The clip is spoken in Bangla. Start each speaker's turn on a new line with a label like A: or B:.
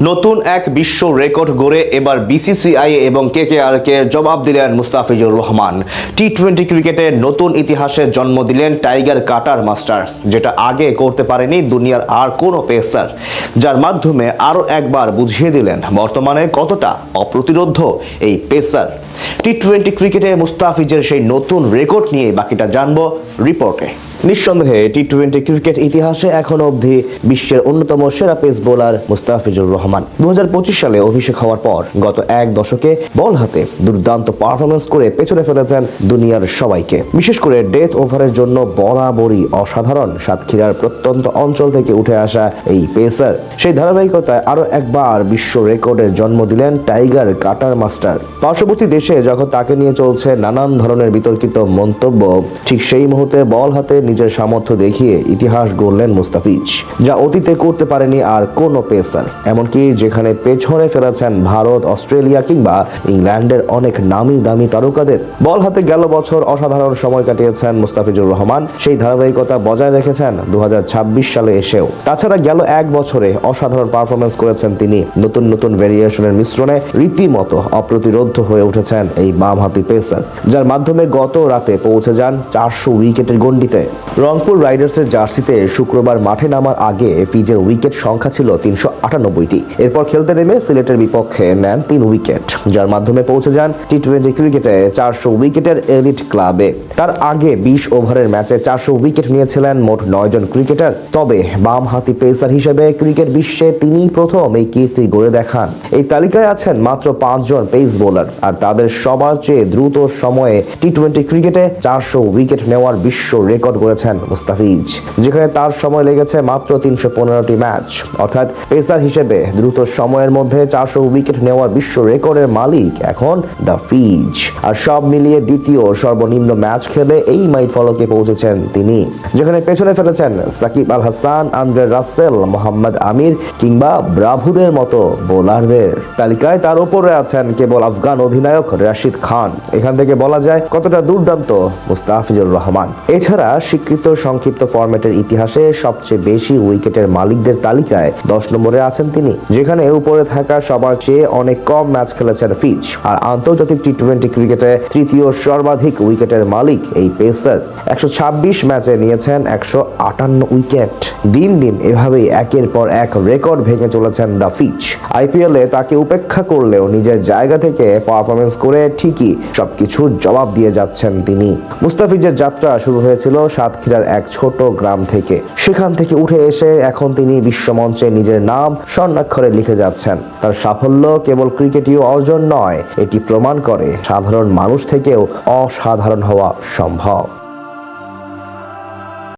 A: নতুন এক বিশ্ব রেকর্ড গড়ে এবার বিসিসিআই এবং কেকেআর কে জবাব দিলেন মুস্তাফিজুর রহমান। টি টোয়েন্টি ক্রিকেটে নতুন ইতিহাসের জন্ম দিলেন টাইগার কাটার মাস্টার, যেটা আগে করতে পারেনি দুনিয়ার আর কোনো পেসার, যার মাধ্যমে আরও একবার বুঝিয়ে দিলেন বর্তমানে কতটা অপ্রতিরোধ এই পেসার। টি টোয়েন্টি ক্রিকেটে মুস্তাফিজের সেই নতুন রেকর্ড নিয়ে বাকিটা জানব রিপোর্টে। নিঃসন্দেহে টি টোয়েন্টি ক্রিকেট ইতিহাসে এখনও অবধি বিশ্বের অন্যতম সেরা পেস বোলার মুস্তাফিজুর রহমান। দু সালে অভিষেক হওয়ার পর গত এক দশকে বল হাতে দুর্দান্ত পারফরমেন্স করে পেছনে ফেলেছেন দুনিয়ার সবাইকে। বিশেষ করে ডেথ ওভারের জন্য বরাবরই অসাধারণ সাতক্ষীরার প্রত্যন্ত অঞ্চল থেকে উঠে আসা এই পেসার সেই ধারাবাহিকতায় আরও একবার বিশ্ব রেকর্ডের জন্ম দিলেন টাইগার কাটার মাস্টার পার্শ্ববর্তী দেশে যখন তাকে নিয়ে চলছে নানান ধরনের বিতর্কিত মন্তব্য, ঠিক সেই মুহূর্তে বল হাতে নিজের সামর্থ্য দেখিয়ে ইতিহাস গড়লেন মুস্তাফিজ, যা অতীতে করতে পারেনি আর কোনো পেসার। এমনকি যেখানে পেছনে ফেলেছেন ভারত, অস্ট্রেলিয়া কিংবা ইংল্যান্ডের অনেক নামি দামি তারকাদের, বল হাতে গেল বছর অসাধারণ সময় কাটিয়েছেন মুস্তাফিজুর রহমান, সেই ধারাবাহিকতা বজায় রেখেছেন দুহাজার ছাব্বিশ সালে এসেও। তাছাড়া গেল এক বছরে অসাধারণ পারফরমেন্স করেছেন তিনি। নতুন নতুন ভেরিয়েশনের মিশ্রণে রীতিমতো অপ্রতিরোধ হয়ে উঠেছেন এই বামহাতি পেসার, যার মাধ্যমে গত রাতে পৌঁছে যান চারশো উইকেটের গণ্ডিতে। রংপুর রাইডার্সের জার্সিতে শুক্রবার মাঠে নামার আগে ফিজের উইকেট সংখ্যা ছিল তিনশো আটানব্বইটি। এরপর খেলতে নেমে সিলেটের বিপক্ষে নেন তিন উইকেট, যার মাধ্যমে পৌঁছে যান টি টোয়েন্টি ক্রিকেটে চারশো উইকেটের এলিট ক্লাবে। তার আগে বিশ ওভারের ম্যাচে চারশো উইকেট নিয়েছিলেন মোট নয় জন ক্রিকেটার, তবে বাম হাতি পেসার হিসেবে ক্রিকেট বিশ্বে তিনিই প্রথম এই কীর্তি গড়ে দেখান। এই তালিকায় আছেন মাত্র পাঁচজন পেস বোলার, আর তাদের সবার চেয়ে দ্রুত সময়ে টি টোয়েন্টি ক্রিকেটে চারশো উইকেট নেওয়ার বিশ্ব রেকর্ড করেছেন মুস্তাফিজ। যেখানে তার সময় লেগেছে মাত্র তিনশো পনেরোটি ম্যাচ। অর্থাৎ পেসার হিসেবে দ্রুত সময়ের মধ্যে চারশো উইকেট নেওয়ার বিশ্ব রেকর্ডের মালিক এখন দ্য ফিজ। আর সব মিলিয়ে দ্বিতীয় সর্বনিম্ন ম্যাচ খেলে এই মাইল ফলকে পৌঁছেছেন তিনি। যেখানে পেছনে ফেলেছেন সাকিব আল হাসান, আন্দ্রে রাসেল, মোহাম্মদ আমির কিংবা ব্রাভুদের মতো বোলারদের। তালিকায় তার উপরে আছেন কেবল আফগান অধিনায়ক রাশিদ খান। এখান থেকে বলা যায় কতটা দুর্দান্ত মুস্তাফিজুর রহমান। এছাড়া স্বীকৃত সংক্ষিপ্ত ফরম্যাটের ইতিহাসে সবচেয়ে বেশি উইকেটের মালিকদের তালিকায় দশ নম্বরে আছেন তিনি, যেখানে উপরে থাকা সবার চেয়ে অনেক কম ম্যাচ খেলেছেন ফিচ। আর আন্তর্জাতিক টি টোয়েন্টি ক্রিকেটে তৃতীয় সর্বাধিক উইকেটের মালিক এই পেসার একশো ছাব্বিশ ম্যাচে নিয়েছেন একশো আটান্ন উইকেট দিন দিন এভাবেই একের পর এক রেকর্ড ভেঙে চলেছেন দ্য ফিচ আইপিএলে তাকে উপেক্ষা করলেও নিজের জায়গা থেকে পারফরমেন্স করে ঠিকই সবকিছুর জবাব দিয়ে যাচ্ছেন তিনি। মুস্তাফিজের যাত্রা শুরু হয়েছিল সাতক্ষীরার এক ছোট গ্রাম থেকে। সেখান থেকে উঠে এসে এখন তিনি বিশ্বমঞ্চে নিজের নাম স্বর্ণাক্ষরে লিখে যাচ্ছেন। তার সাফল্য কেবল ক্রিকেটীয় অর্জন নয়, এটি প্রমাণ করে সাধারণ মানুষ থেকেও অসাধারণ হওয়া সম্ভব।